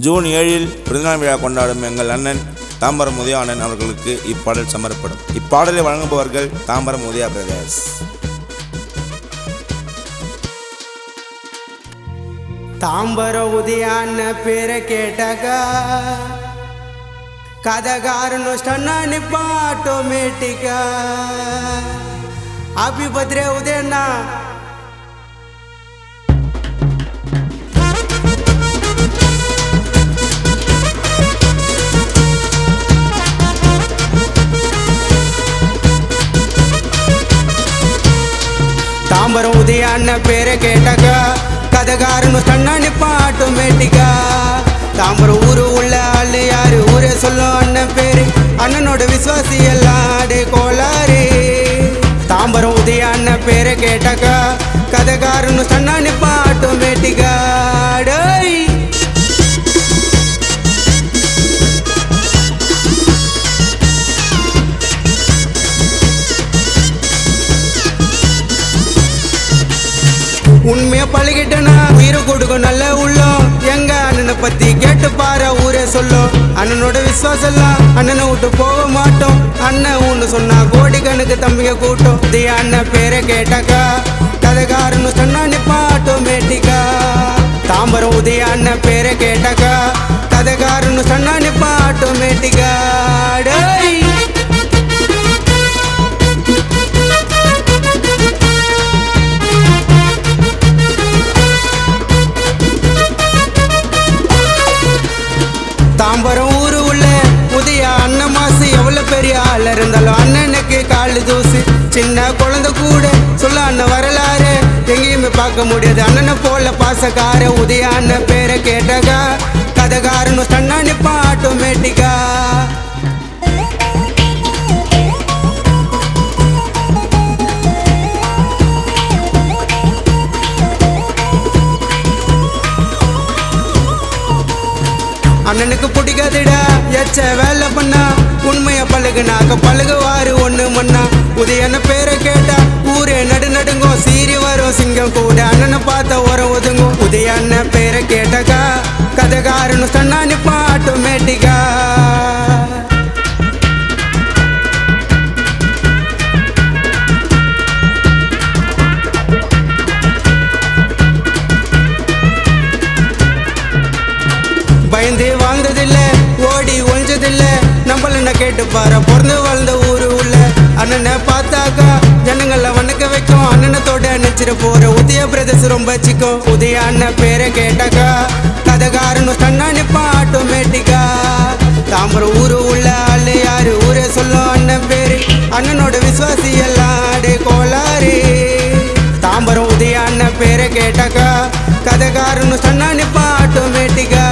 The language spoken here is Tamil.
ஜூன் ஏழில் பிறந்தநாள் விழா கொண்டாடும் எங்கள் அண்ணன் தாம்பரம் உதயானன் அவர்களுக்கு இப்பாடல் சமரப்படும் இப்பாடலை வழங்குபவர்கள் தாம்பரம் உதயா பிரதேஷ். தாம்பர உதயாన్న పేర கேட்டగా కథగారును స్టన్నాని ఆటోమేటిక్గా అభిభద్రే ఉదయన్న சாம்பரம் உதயான்ன பேரை கேட்டாக்கா? கதகாரனு தன்னா நிப்பான் ஆட்டோமேட்டிக்கா தாம்பரம் ஊரு உள்ள ஆளு யாரு? ஊரே சொல்லும் அண்ணன் பேரு. அண்ணனோட விசுவாசி எல்லாம் கோளாறு. தாம்பரம் உதயான்ன பேரை கேட்டாக்கா? கதகாரனு தன்னா நிப்பான் ஆட்டோமே உண்மையா பழகிட்டனா? உயிரை கொடுக்கும் நல்ல உள்ளம். எங்க அண்ணனை பத்தி கேட்டு பாரு ஊரே சொல்லும். அண்ணனோட விசுவாசம் எல்லாம் அண்ணனை விட்டு போக மாட்டோம். அண்ணன் ஒண்ணு சொன்னா கோடி கணக்கு தம்பிங்க கூட்டம். தி அண்ணன் பேரை கேட்டாக்கா? கதைக்காரன்னு சொன்னா நிப்பா ஆட்டோமேட்டிக்கா தாம்பரம் உதய அண்ணன் பேரை கேட்டாக்கா? பெரிய இருந்தாலும் அண்ணனுக்கு காலு தூசு. சின்ன குழந்தை கூட சொல்ல அண்ணன் வரலாறு. எங்கேயுமே பார்க்க முடியாது. அண்ணனை போல பாசக்கார உதய அண்ணன் பேரை கேட்டகா. கதகாரனும் ஸ்டன்னா நிப்பான் ஆட்டோமேட்டிக்கா அண்ணனுக்கு பிடிக்காதுடா. எச்ச வேலை பண்ணா உண்மைய பழகுனாக்க பழகுவாரு ஒண்ணு மண்ணா உதயன பேரை கேட்டா ஊரே நடு நடுங்கோ சீரி வரும் சிங்கம் கூட அண்ணனை பார்த்த உரம் ஒதுங்கும். உதய பேரை கேட்டாக்கா கதைக்காரனு சொன்னா நிப்பா ஆட்டோமேட்டிக்கா பயந்தே அண்ணனை கேட்டு பாரு. பிறந்து வாழ்ந்த ஊரு உள்ள அண்ணனை பார்த்தாக்கா ஜனங்களை வணக்க வைக்கும். அண்ணனத்தோட நினைச்சிட போற உதய பிரதேசம் ரொம்ப சிக்கும். உதய அண்ணன் பேரை கேட்டாக்கா கதகாரனும் தன்னா நிப்பான் ஆட்டோமேட்டிக்கா தாம்பரம் ஊரு உள்ள ஆளு யாரு? ஊரே சொல்லும் அண்ணன் பேரு. அண்ணனோட விசுவாசி எல்லாம் அடே கோளாறு. தாம்பரம் உதய அண்ணன் பேரை கேட்டாக்கா கதைக்காரனு சொன்னா நிப்பா ஆட்டோமேட்டிக்கா